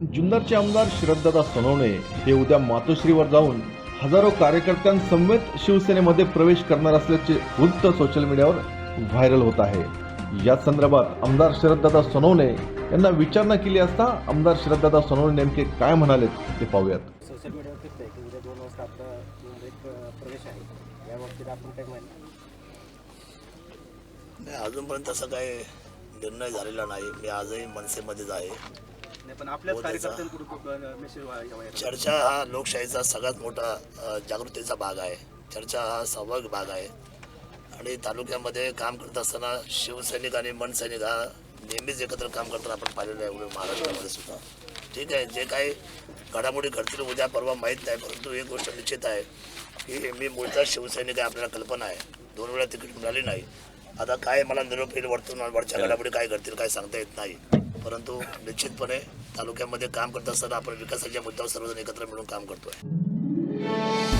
जुन्नरचे आमदार शरददादा सोनवणे हे उद्या मातोश्रीवर जाऊन हजारो कार्यकर्त्यांसमवेत शिवसेनेमध्ये प्रवेश करणार असल्याचे वृत्त सोशल मीडियावर व्हायरल होत आहे. या संदर्भात आमदार शरददादा सोनवणे यांना विचारणा केली असता आमदार शरददादा सोनवणे नेमके काय म्हणालेत ते पाहूयात. सोशल मीडियावर दिसतंय की उद्या दोन वाजता आपला मुंबईत प्र- प्रवेश आहे. या बाबतीत आपण काय माहिती नाही अजूनपर्यंत तसा काही निर्णय झालेला नाही. मी आजही मनसेमध्येच आहे. नाही पण आपल्याच त्याचा- कार्यकर्त्यांकडून मेसेज चर्चा हा लोकशाहीचा सगळ्यात मोठा जागृतीचा भाग आहे. चर्चा हा स्वाभाविक भाग आहे. आणि तालुक्यामध्ये काम करत असताना शिवसैनिक आणि मनसैनिक हा नेहमीच एकत्र काम करताना आपण पाहिलेलं आहे महाराष्ट्रामध्ये सुद्धा. ठीक आहे जे काही घडामोडी घडतील उद्या परवा माहीत नाही परंतु एक गोष्ट निश्चित आहे की मी मूळचा शिवसैनिक आहे आपल्याला कल्पना आहे. दोन वेळा तिकीट मिळाली नाही. आता काय मला निरोप येईल वरतून वरच्या घडामोडी काय घडतील काय सांगता येत नाही. परंतु निश्चितपणे तालुक्यामध्ये काम करत असताना आपण विकासाच्या मुद्द्यावर सर्वजण एकत्र मिळून काम करतोय.